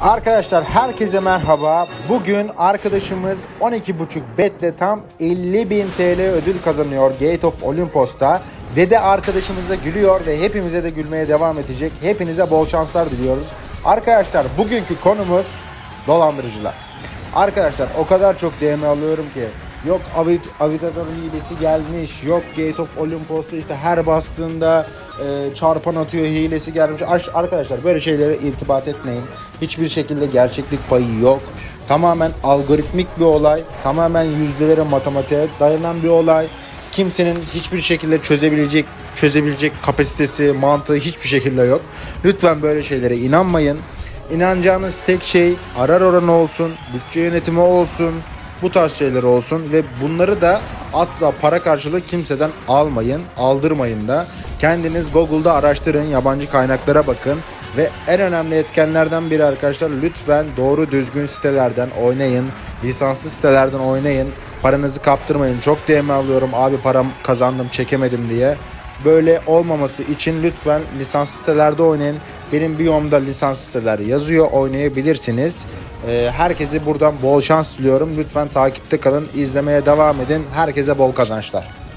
Arkadaşlar herkese merhaba. Bugün arkadaşımız 12.5 betle tam 50.000 TL ödül kazanıyor Gate of Olympus'ta. Ve de arkadaşımız da gülüyor ve hepimize de gülmeye devam edecek. Hepinize bol şanslar diliyoruz. Arkadaşlar bugünkü konumuz dolandırıcılar. Arkadaşlar o kadar çok DM alıyorum ki yok Avit, Avitador'un hilesi gelmiş, yok Gate of Olympus'ta işte her bastığında e, çarpan atıyor hilesi gelmiş. Aş- Arkadaşlar böyle şeylere irtibat etmeyin. Hiçbir şekilde gerçeklik payı yok. Tamamen algoritmik bir olay, tamamen yüzdelere matematiğe dayanan bir olay. Kimsenin hiçbir şekilde çözebilecek çözebilecek kapasitesi, mantığı hiçbir şekilde yok. Lütfen böyle şeylere inanmayın. İnanacağınız tek şey arar oranı olsun, bütçe yönetimi olsun, bu tarz şeyler olsun ve bunları da asla para karşılığı kimseden almayın, aldırmayın da. Kendiniz Google'da araştırın, yabancı kaynaklara bakın ve en önemli etkenlerden biri arkadaşlar lütfen doğru düzgün sitelerden oynayın, lisanslı sitelerden oynayın. Paranızı kaptırmayın. Çok DM alıyorum abi param kazandım çekemedim diye. Böyle olmaması için lütfen lisans sitelerde oynayın. Benim biyomda lisans siteler yazıyor. Oynayabilirsiniz. Ee, herkese buradan bol şans diliyorum. Lütfen takipte kalın. izlemeye devam edin. Herkese bol kazançlar.